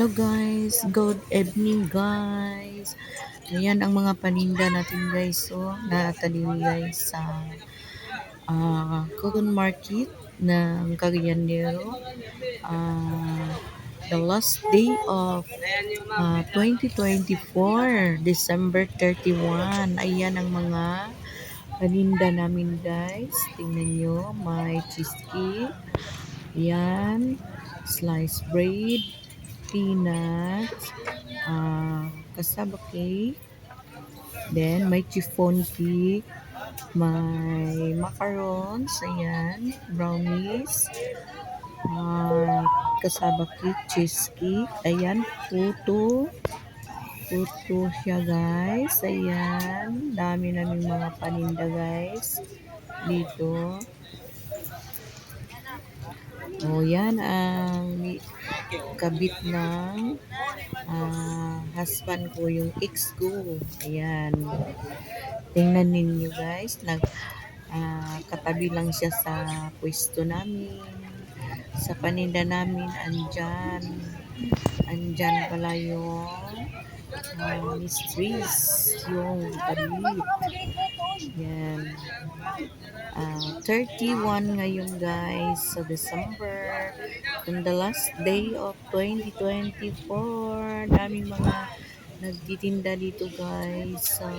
Hello guys, good evening guys. Ayan ang mga paninda natin guys. So, natali guys sa uh, Coron Market ng Cagayanero. Uh, the last day of uh, 2024, December 31. Ayan ang mga paninda namin guys. Tingnan nyo, may cheesecake. Ayan, sliced bread, peanuts, uh, cassava cake, then may chiffon cake, may macarons, ayan, brownies, uh, cassava cake, cheesecake, ayan, puto, puto siya guys, ayan, dami namin mga paninda guys, dito, o yan ang kabit ng uh, husband ko, yung ex ko. Ayan. Tingnan ninyo guys. Nag, uh, katabi lang siya sa pwesto namin. Sa paninda namin, andyan. Andyan pala yung uh, mistress, yung kabit. Yan. Uh, 31 ngayon guys sa December. On the last day of 2024. Daming mga nagtitinda dito guys sa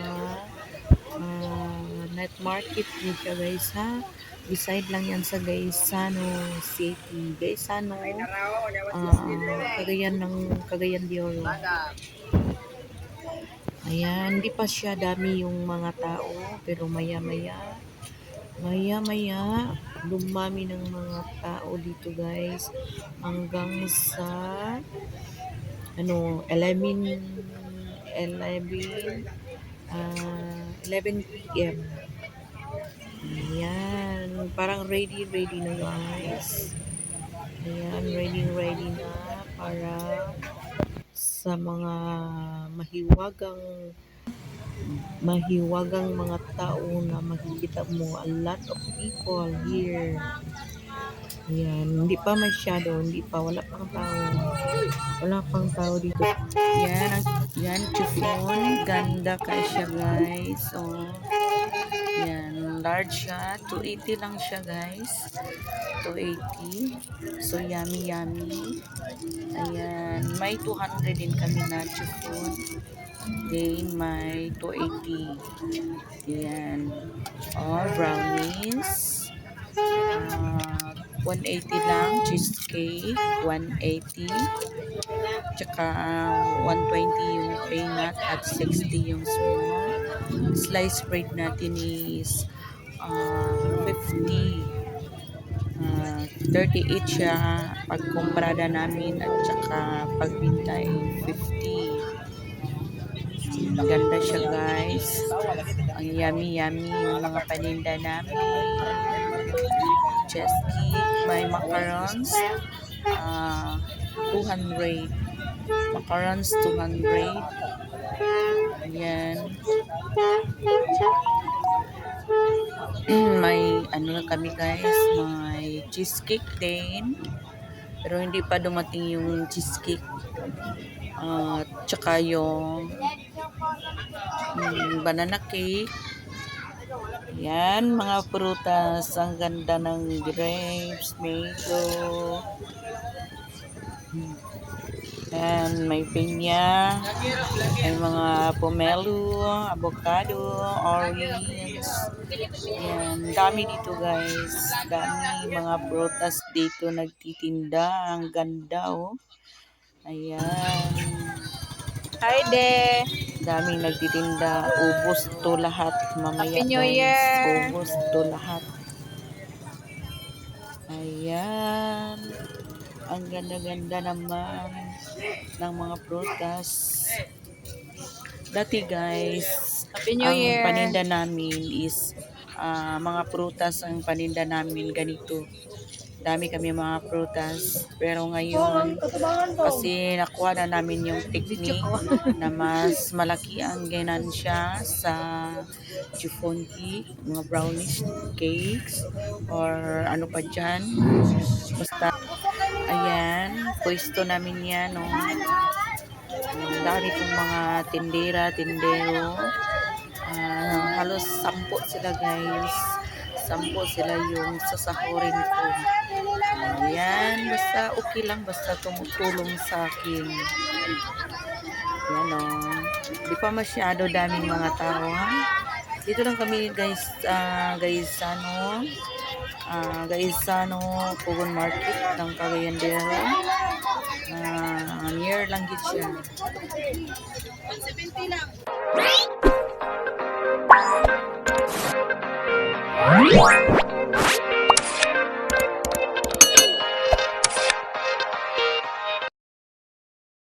uh, night market din siya guys ha. Beside lang yan sa Gaisano City. Gaisano, uh, Cagayan ng Cagayan de Oro. Ayan, hindi pa siya dami yung mga tao, pero maya-maya, maya-maya, dumami ng mga tao dito guys, hanggang sa, ano, 11, 11, uh, 11 p.m. Ayan, parang ready, ready na guys. Ayan, ready, ready na para sa mga mahiwagang mahiwagang mga tao na makikita mo a lot of people here. Yan hindi pa masyado hindi pa wala pang tao. Wala pang tao dito. Yan yan chiffon. Ganda ka siya guys. Oh large siya 280 lang siya guys 280 so yummy yummy Ayan, may 200 din kami na food. Then, may 280. Ayan. Oh, brownies. Uh, 180 lang. Cheesecake, 180. Tsaka, 120 yung peanut at 60 yung small. Slice bread natin is uh, 50 uh, 38 siya pagkumprada namin at saka pagbintay 50 maganda siya guys. Ang yummy yummy yung mga paninda namin. Chest cake may macarons. Uh, 200 macarons 200 ayan may ano kami guys. May cheesecake din. Pero hindi pa dumating yung cheesecake. At uh, tsaka yung um, banana cake. Yan mga prutas. Ang ganda ng grapes mango. And may pinya, may mga pomelo, avocado, orange. Yan, dami dito guys. Dami mga prutas dito nagtitinda. Ang ganda oh. Ayan. Hi de. Daming nagtitinda. Ubos to lahat mamaya Happy New guys. Year. Ubos to lahat. Ayan. Ang ganda-ganda naman ng mga prutas. Dati guys, Happy New ang Year. paninda namin is uh, mga prutas ang paninda namin ganito. Dami kami mga prutas. Pero ngayon, kasi nakuha na namin yung technique na mas malaki ang ganansya sa chiffon cake, mga brownish cakes, or ano pa dyan. Basta Ayan, pwesto namin yan, no. Ang dami pong mga tindera, tindero. Ah, halos sampo sila, guys. Sampo sila yung sasahurin ko. Ayan, basta okay lang, basta tumutulong sa akin. Yan, no. Di pa masyado daming mga tao, ha? Dito lang kami, guys, ah, guys, ano, ah, guys, ano, Pugon Market ng Cagayandera. Ah, near lang gid siya. lang. Bye.